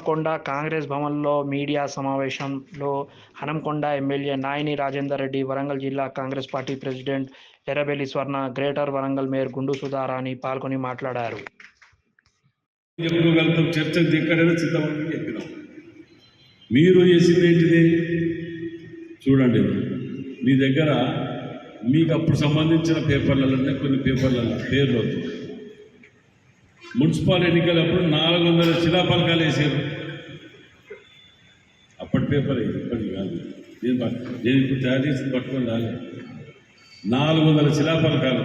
హనుమకొండ కాంగ్రెస్ భవన్లో మీడియా సమావేశంలో హనంకొండ ఎమ్మెల్యే నాయని రాజేందర్ రెడ్డి వరంగల్ జిల్లా Congress party president Errabelli Swarna greater Warangal mayor Gundu Sudharani పాల్గొని మాట్లాడారు. చెప్పుకోగలుగుతాం చర్చ ఎక్కడైనా సిద్ధమని చెప్పినాం. మీరు చేసింది ఏంటిది? చూడండి మీ దగ్గర మీకు అప్పుడు సంబంధించిన పేపర్లలోనే కొన్ని పేపర్లలో పేర్లు వద్దు మున్సిపల్ ఎన్నికలప్పుడు నాలుగు వందల శిలాఫలకాలు వేసారు. పేపర్ ఇది, ఇప్పటి కాదు. నేను నేను ఇప్పుడు తయారు చేసి పట్టుకొని రాలే. నాలుగు వందల శిలాఫలకాలు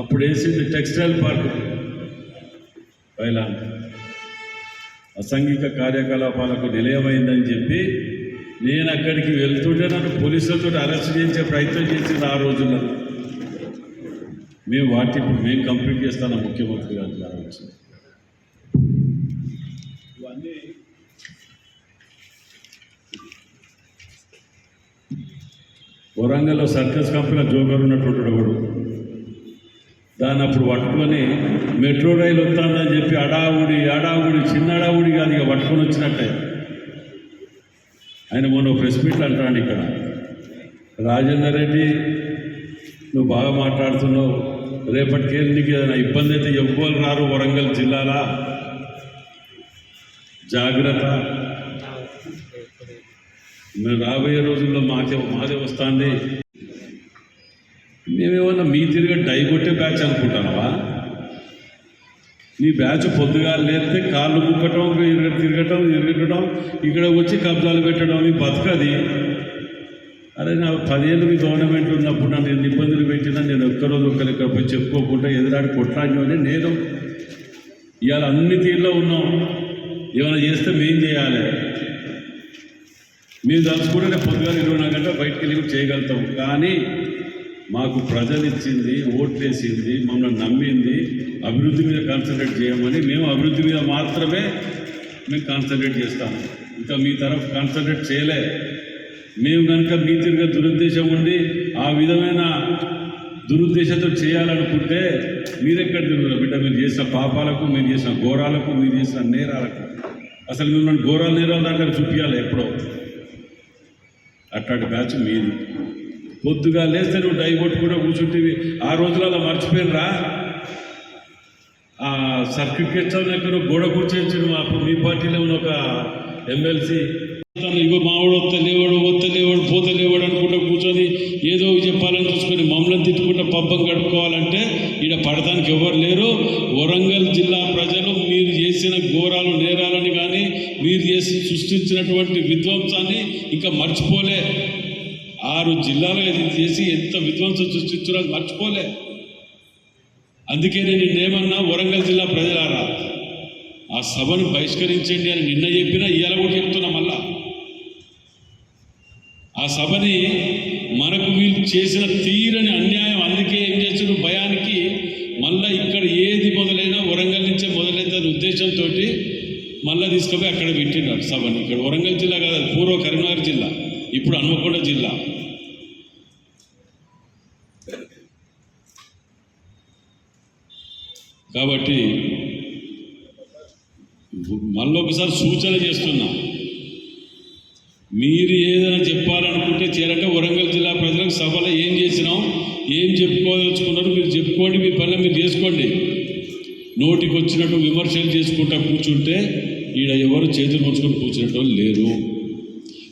అప్పుడు వేసింది టెక్స్టైల్ పార్క్. పైలా అసాంఘిక కార్యకలాపాలకు నిలయమైందని చెప్పి నేను అక్కడికి వెళ్తుంటే నన్ను పోలీసులతో అరెస్ట్ చేయించే ప్రయత్నం చేసింది ఆ రోజుల్లో. మేము వాటి ఇప్పుడు మేము కంప్లీట్ చేస్తాను ముఖ్యమంత్రి గారు ద్వారా వచ్చి ఇవన్నీ వరంగల్లో సర్కస్ కంపెనీ జోకర్ ఉన్నటువంటి ఒకడు దాన్ని అప్పుడు పట్టుకొని మెట్రో రైలు వస్తుందని చెప్పి అడావుడి అడావుడి చిన్న అడావుడి కాదు ఇక పట్టుకొని వచ్చినట్టే. ఆయన మొన్న ప్రెస్ మీట్లు అంటాడు ఇక్కడ. రాజేందర్ రెడ్డి నువ్వు బాగా మాట్లాడుతున్నావు. రేపటికేళ్ళు నీకు ఏదైనా ఇబ్బంది అయితే ఎవ్వరు రారు వరంగల్ జిల్లాలా. జాగ్రత్త. మేము రాబోయే రోజుల్లో మాకే మాదే వస్తుంది. మేమేమన్నా మీ తిరిగి డై కొట్టే బ్యాచ్ అనుకుంటానవా? నీ బ్యాచ్ పొద్దుగా లేస్తే కాళ్ళు ముక్కటం ఇరగ తిరగటం ఇరగటం ఇక్కడ వచ్చి కబ్జాలు పెట్టడం మీ బతకది. అరే నా పదేళ్ళు మీ గవర్నమెంట్ ఉన్నప్పుడు నన్ను ఎన్ని ఇబ్బందులు పెట్టినా నేను ఒక్కరోజు ఒక్కరికి పోయి చెప్పుకోకుండా ఎదురాడి కొట్లాడినోనే నేను ఇవాళ అన్ని తీరులో ఉన్నాం. ఏమైనా చేస్తే మేం చేయాలి. మేము తలుచుకుంటే నేను పొద్దుగా ఇరవై నాలుగు గంటలు బయటికి వెళ్ళి చేయగలుగుతాం. కానీ మాకు ప్రజలు ఇచ్చింది ఓట్లేసింది మమ్మల్ని నమ్మింది అభివృద్ధి మీద కాన్సన్ట్రేట్ చేయమని మేము అభివృద్ధి మీద మాత్రమే మేము కాన్సన్ట్రేట్ చేస్తాము ఇంకా మీ తరఫు కాన్సన్ట్రేట్ చేయలే. మేము కనుక మీ దురుద్దేశం ఉండి ఆ విధమైన దురుద్దేశంతో చేయాలనుకుంటే మీరెక్కడ తిరుగుతారు? బిడ్డ మీరు చేసిన పాపాలకు మీరు చేసిన ఘోరాలకు మీరు చేసిన నేరాలకు. అసలు మిమ్మల్ని ఘోరాల నేరాల దాంట్లో చూపించాలి ఎప్పుడో. అట్లాంటి బ్యాచ్ మీది. పొద్దుగా లేస్తే నువ్వు డై కూడా కూర్చుంటేవి. ఆ రోజులలో మర్చిపోయినరా? ఆ సర్టిఫికెట్ ఎక్కడో గోడ కూర్చొచ్చిన అప్పుడు మీ పార్టీలో ఉన్న ఒక ఎమ్మెల్సీ ఇగో మావాడు వస్తలేవాడు వస్తలేవాడు పోతలేవాడు అనుకుంటూ కూర్చొని ఏదో చెప్పాలని చూసుకొని మమ్మల్ని తిట్టుకుంటూ పబ్బం గడుపుకోవాలంటే ఈడ పడటానికి ఎవరు లేరు. వరంగల్ జిల్లా ప్రజలు మీరు చేసిన ఘోరాలు నేరాలని కానీ మీరు చేసి సృష్టించినటువంటి విధ్వంసాన్ని ఇంకా మర్చిపోలే. ఆరు జిల్లాలో ఇది చేసి ఎంత విధ్వంసం సృష్టించారో మర్చిపోలే. అందుకే నేను ఏమన్నా వరంగల్ జిల్లా ప్రజలారా ఆ సభను బహిష్కరించండి అని నిన్న చెప్పినా ఇవాళ కూడా చెప్తున్నా మళ్ళా. ఆ సభని మనకు వీళ్ళు చేసిన తీరని అన్యాయం. అందుకే ఏం చేస్తున్నారు? భయానికి మళ్ళా ఇక్కడ ఏది మొదలైనా వరంగల్ నుంచే మొదలైందనే ఉద్దేశంతో మళ్ళీ తీసుకుపోయి అక్కడ పెట్టినారు సభని. ఇక్కడ వరంగల్ జిల్లా కాదు పూర్వ కరీంనగర్ జిల్లా ఇప్పుడు హనుమకొండ జిల్లా. కాబట్టి మళ్ళీ ఒకసారి సూచన చేస్తున్నా. మీరు ఏదైనా చెప్పాలనుకుంటే చేరంటే వరంగల్ జిల్లా ప్రజలకు సభలో ఏం చేసినాం ఏం చెప్పుకోదలుచుకున్నారు మీరు చెప్పుకోండి మీ పనులు మీరు చేసుకోండి. నోటికి వచ్చినట్టు విమర్శలు చేసుకుంటా కూర్చుంటే ఈడ ఎవరు చేతులు ముడుచుకొని కూర్చునేటో లేరు.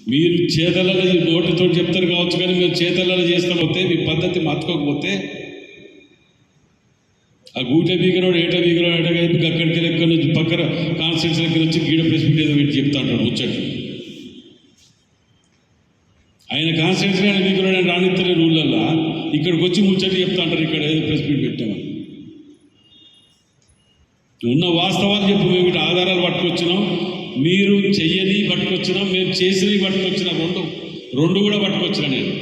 మీరు చేతలలో నోటితో చెప్తారు కావచ్చు కానీ మీరు చేతలలో చేస్తాకపోతే మీ పద్ధతి మార్చుకోకపోతే ఆ గూట బీగరోడు ఏట బీగరోడు ఏట కలిపి అక్కడికి లెక్క నుంచి పక్కన కాన్స్టిట్యూషన్ వచ్చి గీడ ప్రెస్ మీట్ ఏదో పెట్టి చెప్తా అంటాడు ముచ్చట్లు. ఆయన కాన్స్టిట్యూన్స్ ఆయన బీగరోడు అని రానిత్తలేరు ఊళ్ళల్లో? ఇక్కడికి వచ్చి ముచ్చట్లు చెప్తా అంటారు ఇక్కడ ఏదో ప్రెస్ మీట్ పెట్టామని. ఉన్న వాస్తవాలు చెప్పు మేము ఇటు ఆధారాలు పట్టుకొచ్చినాం. మీరు చెయ్యని పట్టుకొచ్చినాం మేము చేసినవి పట్టుకొచ్చిన రెండు రెండు కూడా పట్టుకొచ్చిన నేను.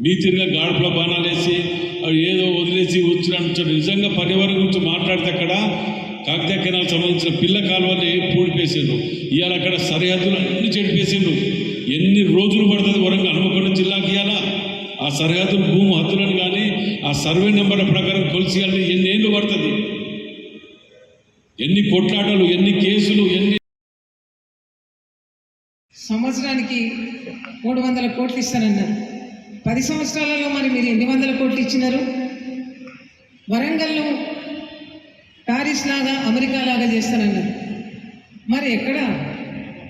మీ తిరిగా గాడుపులో బాణాలు వేసి అవి ఏదో వదిలేసి వచ్చినట్టు నిజంగా పర్యావరణం గురించి మాట్లాడితే అక్కడ కాకతీయ కెనాల్ సంబంధించిన పిల్ల కాలువని పూడిపేసిండ్రు? ఇవాళ అక్కడ సరిహద్దులు అన్ని చెడిపేసిండ్రు. ఎన్ని రోజులు పడుతుంది వరంగల్? హనుమకొండ జిల్లాకి ఇవ్వాలా ఆ సరిహద్దు భూమి హద్దులను కానీ ఆ సర్వే నెంబర్ల ప్రకారం కొలిసి ఎన్ని ఏళ్ళు పడుతుంది? ఎన్ని కొట్లాటలు ఎన్ని కేసులు ఎన్ని సంవత్సరానికి మూడు వందల కోట్లు ఇస్తానన్నారు. పది సంవత్సరాలలో మరి మీరు ఎన్ని వందల కోట్లు ఇచ్చినారు? వరంగల్ను ప్యారిస్ లాగా అమెరికా లాగా చేస్తానన్నారు. మరి ఎక్కడ?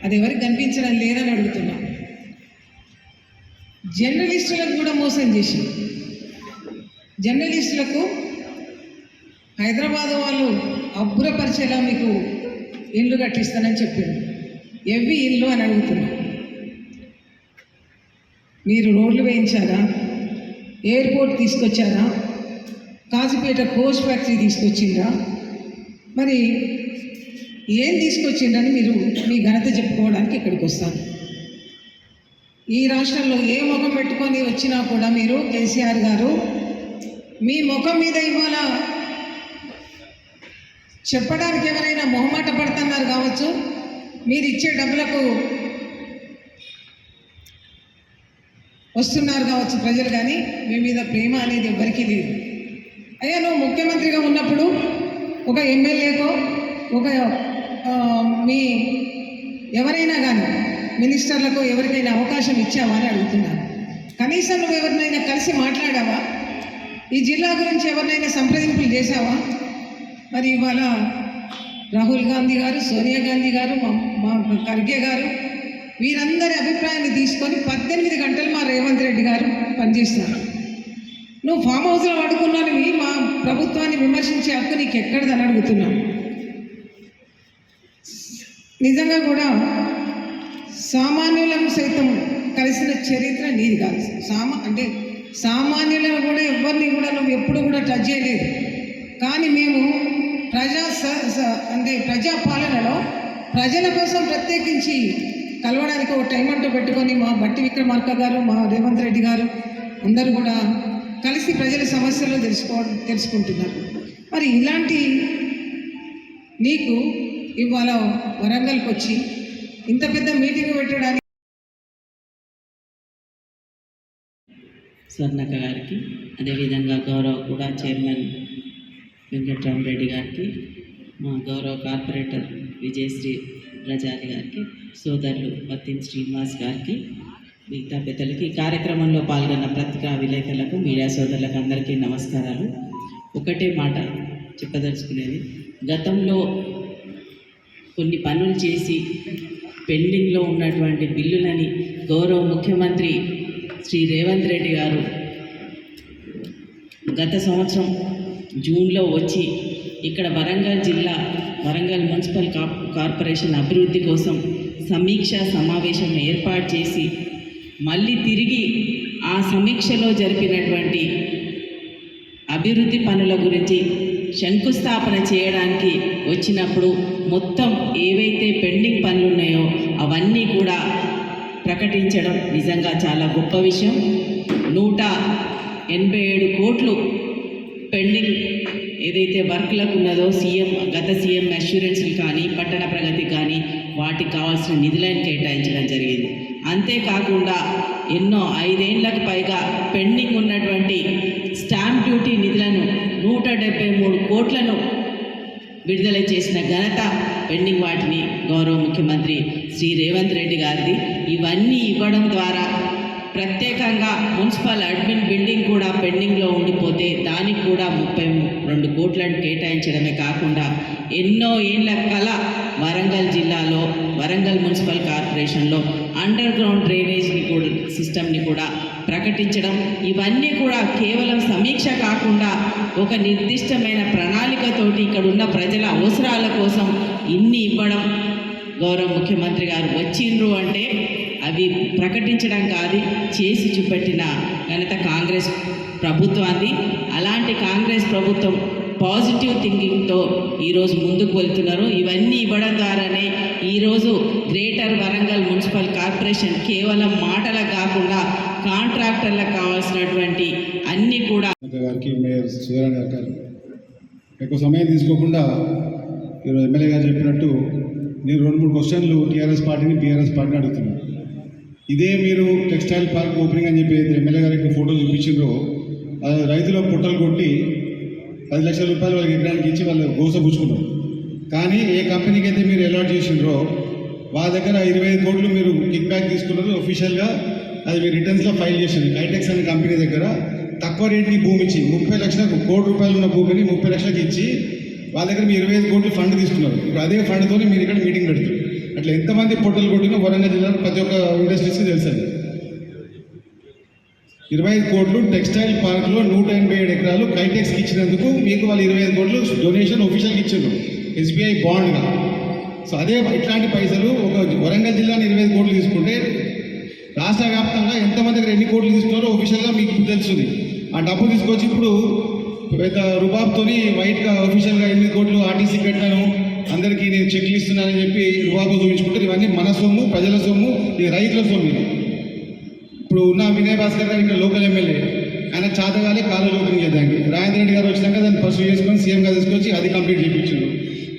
అది ఎవరికి కనిపించడం లేదని అడుగుతున్నాను జర్నలిస్టులకు కూడా మోసం చేసి జర్నలిస్టులకు హైదరాబాద్ వాళ్ళు అబ్బురపరిచేలా మీకు ఇల్లు కట్టిస్తానని చెప్పారు. ఎవ్వి ఇల్లు అని అడుగుతున్నా. మీరు రోడ్లు వేయించారా? ఎయిర్పోర్ట్ తీసుకొచ్చారా? కాజీపేట కోచ్ ఫ్యాక్టరీ తీసుకొచ్చిందా మరి ఏం తీసుకొచ్చిందని మీరు మీ ఘనత చెప్పుకోవడానికి ఇక్కడికి వస్తారు. ఈ రాష్ట్రంలో ఏ ముఖం పెట్టుకొని వచ్చినా కూడా మీరు కేసీఆర్ గారు మీ ముఖం మీద ఇవాళ చెప్పడానికి ఎవరైనా మొహమాట పడుతున్నారు కావచ్చు. మీరు ఇచ్చే డబ్బులకు వస్తున్నారు కావచ్చు ప్రజలు కానీ మీ మీద ప్రేమ అనేది ఎవరికీ లేదు. అయ్యా నువ్వు ముఖ్యమంత్రిగా ఉన్నప్పుడు ఒక ఎమ్మెల్యేకో ఒక మీ ఎవరైనా కానీ మినిస్టర్లకు ఎవరికైనా అవకాశం ఇచ్చావా అని అడుగుతున్నాను కనీసం నువ్వు ఎవరినైనా కలిసి మాట్లాడావా? ఈ జిల్లా గురించి ఎవరినైనా సంప్రదింపులు చేశావా? మరి ఇవాళ రాహుల్ గాంధీ గారు సోనియా గాంధీ గారు మా మా ఖర్గే గారు వీరందరి అభిప్రాయాన్ని తీసుకొని పద్దెనిమిది గంటలు మా రేవంత్ రెడ్డి గారు పనిచేస్తున్నారు. నువ్వు ఫామ్ హౌస్లో పడుకున్నానివి మా ప్రభుత్వాన్ని విమర్శించే హక్కు నీకు ఎక్కడిదని అడుగుతున్నావు నిజంగా కూడా సామాన్యులను సైతం కలిసిన చరిత్ర నీది కాదు. సామా అంటే సామాన్యులను కూడా ఎవరిని కూడా నువ్వు ఎప్పుడు కూడా టచ్ చేయలేదు. కానీ మేము ప్రజా స- స- అంటే ప్రజా పాలనలో ప్రజల కోసం ప్రత్యేకించి కలవడానికి ఒక టైం అంటూ పెట్టుకొని మా బట్టి విక్రమార్క గారు మా రేవంత్ రెడ్డి గారు అందరూ కూడా కలిసి ప్రజల సమస్యలు తెలుసుకో తెలుసుకుంటున్నారు. మరి ఇలాంటి నీకు ఇవాళ వరంగల్కి వచ్చి ఇంత పెద్ద మీటింగ్ పెట్టడానికి స్వర్ణక గారికి అదేవిధంగా గౌరవ కూడా చైర్మన్ వెంకట్రామరెడ్డి గారికి మా గౌరవ కార్పొరేటర్ విజయశ్రీ రజాది గారికి సోదరులు పత్తిన్ శ్రీనివాస్ గారికి మిగతా పెద్దలకి ఈ కార్యక్రమంలో పాల్గొన్న పత్రికా విలేకరులకు మీడియా సోదరులకు అందరికీ నమస్కారాలు. ఒకటే మాట చెప్పదలుచుకునేది గతంలో కొన్ని పనులు చేసి పెండింగ్లో ఉన్నటువంటి బిల్లులని గౌరవ ముఖ్యమంత్రి శ్రీ రేవంత్ రెడ్డి గారు గత సంవత్సరం జూన్లో వచ్చి ఇక్కడ వరంగల్ జిల్లా వరంగల్ మున్సిపల్ కాప్ కార్పొరేషన్ అభివృద్ధి కోసం సమీక్ష సమావేశం ఏర్పాటు చేసి మళ్ళీ తిరిగి ఆ సమీక్షలో జరిపినటువంటి అభివృద్ధి పనుల గురించి శంకుస్థాపన చేయడానికి వచ్చినప్పుడు మొత్తం ఏవైతే పెండింగ్ పనులు ఉన్నాయో అవన్నీ కూడా ప్రకటించడం నిజంగా చాలా గొప్ప విషయం. నూట ఎనభై ఏడు కోట్లు పెండింగ్ ఏదైతే వర్క్లకు ఉన్నదో సీఎం గత సీఎం అష్యూరెన్స్లు కానీ పట్టణ ప్రగతి కానీ వాటికి కావాల్సిన నిధులను కేటాయించడం జరిగింది. అంతేకాకుండా ఎన్నో ఐదేళ్ళకు పైగా పెండింగ్ ఉన్నటువంటి స్టాంప్ డ్యూటీ నిధులను నూట డెబ్బై మూడు కోట్లను విడుదల చేసిన ఘనత పెండింగ్ వాటిని గౌరవ ముఖ్యమంత్రి శ్రీ రేవంత్ రెడ్డి గారిది. ఇవన్నీ ఇవ్వడం ద్వారా ప్రత్యేకంగా మున్సిపల్ అడ్మిన్ బిల్డింగ్ కూడా పెండింగ్లో ఉండిపోతే దానికి కూడా ముప్పై రెండు కోట్లను కేటాయించడమే కాకుండా ఎన్నో ఏళ్ళ కల వరంగల్ జిల్లాలో వరంగల్ మున్సిపల్ కార్పొరేషన్లో అండర్ గ్రౌండ్ డ్రైనేజ్ని కూడా సిస్టమ్ని కూడా ప్రకటించడం ఇవన్నీ కూడా కేవలం సమీక్ష కాకుండా ఒక నిర్దిష్టమైన ప్రణాళికతోటి ఇక్కడ ఉన్న ప్రజల అవసరాల కోసం ఇన్ని ఇవ్వడం. గౌరవ ముఖ్యమంత్రి గారు వచ్చిండ్రు అంటే అవి ప్రకటించడం కాదు చేసి చూపెట్టిన ఘనత కాంగ్రెస్ ప్రభుత్వాన్ని. అలాంటి కాంగ్రెస్ ప్రభుత్వం పాజిటివ్ థింకింగ్తో ఈరోజు ముందుకు వెళ్తున్నారు. ఇవన్నీ ఇవ్వడం ద్వారానే ఈరోజు గ్రేటర్ వరంగల్ మున్సిపల్ కార్పొరేషన్ కేవలం మాటలకు కాకుండా కాంట్రాక్టర్లకు కావాల్సినటువంటి అన్నీ కూడా గారికి మేయర్ సుధారాణి గారికి ఎక్కువ సమయం తీసుకోకుండా ఈరోజు ఎమ్మెల్యే గారు చెప్పినట్టు నేను రెండు మూడు క్వశ్చన్లు టీఆర్ఎస్ పార్టీని బీఆర్ఎస్ పార్టీని అడుగుతున్నాను ఇదే మీరు టెక్స్టైల్ పార్క్ ఓపెనింగ్ అని చెప్పి ఎమ్మెల్యే గారికి ఫోటో చూపించారో రైతుల పుట్టలు కొట్టి పది లక్షల రూపాయలు వాళ్ళకి ఎకరానికి ఇచ్చి వాళ్ళు గోసపుచ్చుకున్నారు. కానీ ఏ కంపెనీకి అయితే మీరు అలాట్ చేసిండ్రో వాళ్ళ దగ్గర ఇరవై ఐదు కోట్లు మీరు కిక్ బ్యాక్ తీసుకున్నారు అఫీషియల్గా అది మీరు రిటర్న్స్లో ఫైల్ చేసింది. కైటెక్స్ అనే కంపెనీ దగ్గర తక్కువ రేటుకి భూమి ఇచ్చి ముప్పై లక్షలకు కోటి రూపాయలు ఉన్న భూమిని ముప్పై లక్షలకు ఇచ్చి వాళ్ళ దగ్గర మీరు ఇరవై ఐదు కోట్లు ఫండ్ తీసుకున్నారు. ఇప్పుడు అదే ఫండ్తో మీరు ఇక్కడ మీటింగ్ పెడుతున్నారు. అట్లా ఎంతమంది పొట్టలు కొట్టినా వరంగల్ జిల్లాలో ప్రతి ఒక్క ఇండస్ట్రీస్కి తెలుసండి ఇరవై ఐదు కోట్లు టెక్స్టైల్ పార్క్లో నూట ఎనభై ఏడు ఎకరాలు కైటెక్స్కి ఇచ్చినందుకు మీకు వాళ్ళు ఇరవై ఐదు కోట్లు డొనేషన్ ఒఫీషియల్కి ఇచ్చారు ఎస్బీఐ బాండ్గా సో అదే ఇట్లాంటి పైసలు ఒక వరంగల్ జిల్లాని ఇరవై ఐదు కోట్లు తీసుకుంటే రాష్ట్ర వ్యాప్తంగా ఎంతమంది దగ్గర ఎన్ని కోట్లు తీసుకున్నారో ఒఫీషియల్గా మీకు తెలుస్తుంది. ఆ డబ్బు తీసుకొచ్చి ఇప్పుడు పెద్ద రుబాబ్తోని వైట్గా ఒఫీషియల్గా ఎనిమిది కోట్లు ఆర్టీసీ పెట్టాను. అందరికీ నేను చెక్లు ఇస్తున్నానని చెప్పి రుబాబు చూపించుకుంటారు. ఇవన్నీ మన సొమ్ము ప్రజల సొమ్ము ఇది రైతుల సొమ్ము ఇప్పుడు ఉన్న వినయ్ భాస్కర్ గారు ఇక్కడ లోకల్ ఎమ్మెల్యే. ఆయన చాతగాలి కాలేజ్ లోపలికి చేద్దానికి రాజేంద్ర రెడ్డి గారు వచ్చినాక దాన్ని పర్సూ చేసుకొని సీఎంగా తీసుకొచ్చి అది కంప్లీట్ చేయించారు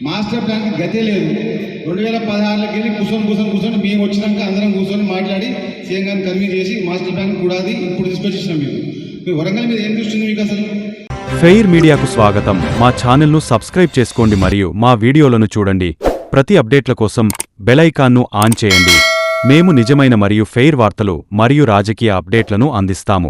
మాస్టర్ ప్లాన్కి గతే లేదు. రెండు వేల పదహారులోకి వెళ్ళి కూర్చొని కూర్చొని కూర్చొని మేము వచ్చినాక అందరం కూర్చొని మాట్లాడి సీఎం గారిని కన్వీన్ చేసి మాస్టర్ ప్లాన్ కూడా అది ఇప్పుడు తీసుకొచ్చి ఇచ్చినాం మీకు మీరు వరంగల్ మీద ఏం చూస్తుంది మీకు అసలు? ఫెయిర్ మీడియాకు స్వాగతం. మా ఛానల్ను సబ్స్క్రైబ్ చేసుకోండి మరియు మా వీడియోలను చూడండి. ప్రతి అప్డేట్ల కోసం బెలైకాన్ను ఆన్ చేయండి. మేము నిజమైన మరియు ఫెయిర్ వార్తలు మరియు రాజకీయ అప్డేట్లను అందిస్తాము.